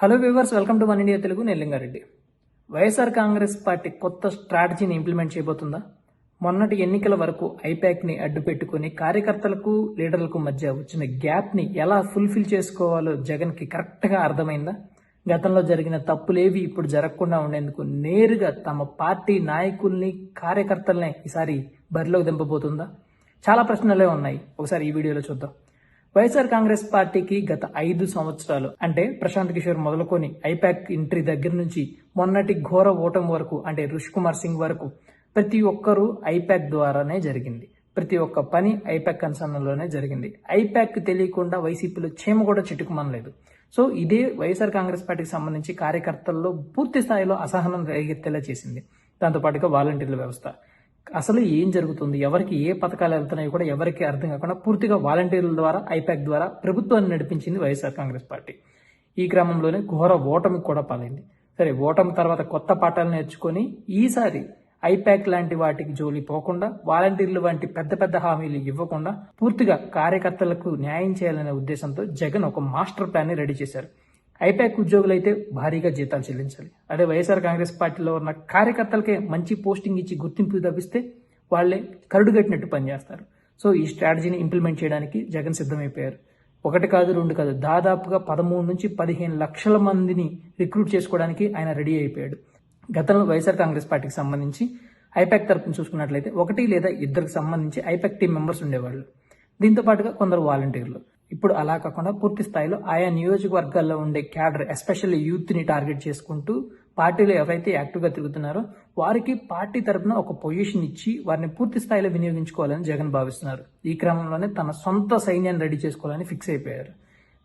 Hello viewers welcome to one India Telugu నేను Lingareddy. YSR Congress party కొత్త స్ట్రాటజీని ఇంప్లిమెంట్ చేయబోతుందా? మొన్నటి ఎన్నికల వరకు ఐపాక్ని అడ్డు పెట్టుకుని కార్యకర్తలకు లీడర్లకు మధ్య వచ్చిన గ్యాప్ని ఎలా ఫుల్ఫిల్ చేసుకోవాలో జగన్కి కరెక్ట్గా అర్థమైందా? గతంలో జరిగిన తప్పులేవి ఇప్పుడు జరగకుండా ఉండేందుకు నేరుగా తమ పార్టీ నాయకుల్ని కార్యకర్తల్ని ఈసారి బరిలోకి దింపబోతుందా? చాలా ప్రశ్నలే ఉన్నాయి. ఒకసారి ఈ వీడియోలో చూద్దాం. వైఎస్ఆర్ కాంగ్రెస్ పార్టీకి గత ఐదు సంవత్సరాలు అంటే ప్రశాంత్ కిషోర్ మొదలుకొని ఐపాక్ ఎంట్రీ దగ్గర నుంచి మొన్నటి ఘోర ఓటం వరకు అంటే రుష్ కుమార్ సింగ్ వరకు ప్రతి ఒక్కరూ ఐపాక్ ద్వారానే జరిగింది. ప్రతి ఒక్క పని ఐపాక్ కన్సర్న్లోనే జరిగింది. ఐపాక్ తెలియకుండా వైసీపీలో చీమ కూడా చిటుకుమనలేదు సో ఇదే వైఎస్ఆర్ కాంగ్రెస్ పార్టీకి సంబంధించి కార్యకర్తల్లో పూర్తి స్థాయిలో అసహనం రేగెత్తేలా చేసింది. దాంతోపాటుగా వాలంటీర్ల వ్యవస్థ. అసలు ఏం జరుగుతుంది? ఎవరికి ఏ పథకాలు వెళ్తున్నాయో కూడా ఎవరికి అర్థం కాకుండా పూర్తిగా వాలంటీర్ల ద్వారా ఐపాక్ ద్వారా ప్రభుత్వాన్ని నడిపించింది వైఎస్ఆర్ కాంగ్రెస్ పార్టీ. ఈ క్రమంలోనే ఘోర ఓటమి కూడా పాలైంది. సరే ఓటమి తర్వాత కొత్త పాఠాలు నేర్చుకొని ఈసారి ఐపాక్ లాంటి వాటికి జోలి పోకుండా వాలంటీర్లు వంటి పెద్ద పెద్ద హామీలు ఇవ్వకుండా పూర్తిగా కార్యకర్తలకు న్యాయం చేయాలనే ఉద్దేశంతో జగన్ ఒక మాస్టర్ ప్లాన్ని రెడీ చేశారు. ఐపాక్ ఉద్యోగులైతే భారీగా జీతాలు చెల్లించాలి. అదే వైఎస్ఆర్ కాంగ్రెస్ పార్టీలో ఉన్న కార్యకర్తలకే మంచి పోస్టింగ్ ఇచ్చి గుర్తింపు తప్పిస్తే వాళ్ళే కరుడుగట్టినట్టు పనిచేస్తారు. సో ఈ స్ట్రాటజీని ఇంప్లిమెంట్ చేయడానికి జగన్ సిద్ధమైపోయారు. ఒకటి కాదు రెండు కాదు దాదాపుగా పదమూడు నుంచి పదిహేను లక్షల మందిని రిక్రూట్ చేసుకోవడానికి ఆయన రెడీ అయిపోయాడు. గతంలో వైఎస్ఆర్ కాంగ్రెస్ పార్టీకి సంబంధించి ఐపాక్ తరపున చూసుకున్నట్లయితే ఒకటి లేదా ఇద్దరికి సంబంధించి ఐపాక్ టీం మెంబర్స్ ఉండేవాళ్ళు. దీంతో పాటుగా కొందరు వాలంటీర్లు. ఇప్పుడు అలా కాకుండా పూర్తి స్థాయిలో ఆయా నియోజకవర్గాల్లో ఉండే క్యాడర్ ఎస్పెషల్లీ యూత్ని టార్గెట్ చేసుకుంటూ పార్టీలో ఎవరైతే యాక్టివ్గా తిరుగుతున్నారో వారికి పార్టీ తరపున ఒక పొజిషన్ ఇచ్చి వారిని పూర్తి స్థాయిలో వినియోగించుకోవాలని జగన్ భావిస్తున్నారు. ఈ క్రమంలోనే తన సొంత సైన్యాన్ని రెడీ చేసుకోవాలని ఫిక్స్ అయిపోయారు.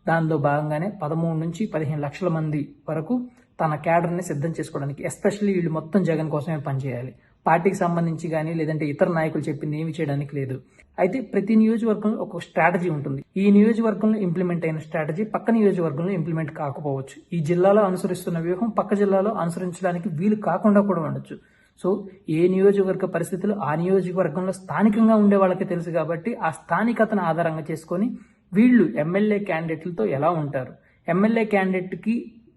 దానిలో భాగంగానే పదమూడు నుంచి పదిహేను లక్షల మంది వరకు తన క్యాడర్ని సిద్ధం చేసుకోవడానికి ఎస్పెషల్లీ వీళ్ళు మొత్తం జగన్ కోసమే పనిచేయాలి. పార్టీకి సంబంధించి కానీ లేదంటే ఇతర నాయకులు చెప్పింది ఏమి చేయడానికి లేదు. అయితే ప్రతి నియోజకవర్గంలో ఒక స్ట్రాటజీ ఉంటుంది. ఈ నియోజకవర్గంలో ఇంప్లిమెంట్ అయిన స్ట్రాటజీ పక్క నియోజకవర్గంలో ఇంప్లిమెంట్ కాకపోవచ్చు. ఈ జిల్లాలో అనుసరిస్తున్న వ్యూహం పక్క జిల్లాలో అనుసరించడానికి వీలు కాకుండా కూడా ఉండొచ్చు. సో ఏ నియోజకవర్గ పరిస్థితులు ఆ నియోజకవర్గంలో స్థానికంగా ఉండే వాళ్ళకి తెలుసు కాబట్టి ఆ స్థానికతను ఆధారంగా చేసుకొని వీళ్ళు ఎమ్మెల్యే క్యాండిడేట్లతో ఎలా ఉంటారు? ఎమ్మెల్యే క్యాండిడేట్కి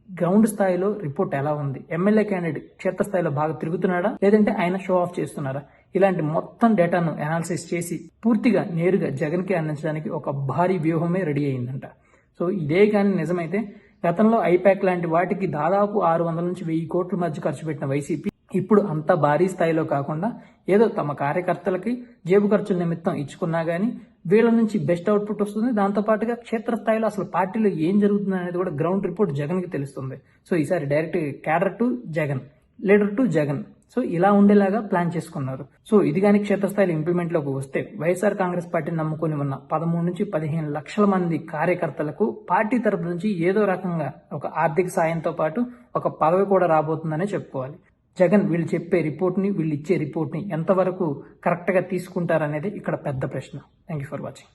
గ్రౌండ్ స్థాయిలో రిపోర్ట్ ఎలా ఉంది? ఎమ్మెల్యే క్యాండిడేట్ క్షేత్రస్థాయిలో బాగా తిరుగుతున్నాడా? లేదంటే ఆయన షో ఆఫ్ చేస్తున్నారా? ఇలాంటి మొత్తం డేటాను అనాలిసిస్ చేసి పూర్తిగా నేరుగా జగన్కి అందించడానికి ఒక భారీ వ్యూహమే రెడీ అయిందంట. సో ఇదే కానీ నిజమైతే గతంలో ఐపాక్ లాంటి వాటికి దాదాపు ఆరు వందల నుంచి వెయ్యి కోట్ల మధ్య ఖర్చు పెట్టిన వైసీపీ ఇప్పుడు అంత భారీ స్థాయిలో కాకుండా ఏదో తమ కార్యకర్తలకి జేబు ఖర్చుల నిమిత్తం ఇచ్చుకున్నా గానీ వీళ్ళ నుంచి బెస్ట్ అవుట్పుట్ వస్తుంది. దాంతోపాటుగా క్షేత్రస్థాయిలో అసలు పార్టీలో ఏం జరుగుతుంది అనేది కూడా గ్రౌండ్ రిపోర్ట్ జగన్కి తెలుస్తుంది. సో ఈసారి direct cadre to Jagan leader to Jagan. So ఇలా ఉండేలాగా ప్లాన్ చేసుకున్నారు. సో ఇది కానీ క్షేత్రస్థాయిలో ఇంప్లిమెంట్లోకి వస్తే వైఎస్ఆర్ కాంగ్రెస్ పార్టీని నమ్ముకొని ఉన్న పదమూడు నుంచి పదిహేను లక్షల మంది కార్యకర్తలకు పార్టీ తరపు నుంచి ఏదో రకంగా ఒక ఆర్థిక సాయంతో పాటు ఒక పదవి కూడా రాబోతుందనే చెప్పుకోవాలి. జగన్ వీళ్ళు చెప్పే రిపోర్ట్ని వీళ్ళు ఇచ్చే రిపోర్ట్ని ఎంతవరకు కరెక్ట్గా తీసుకుంటారనేది ఇక్కడ పెద్ద ప్రశ్న. Thank you for watching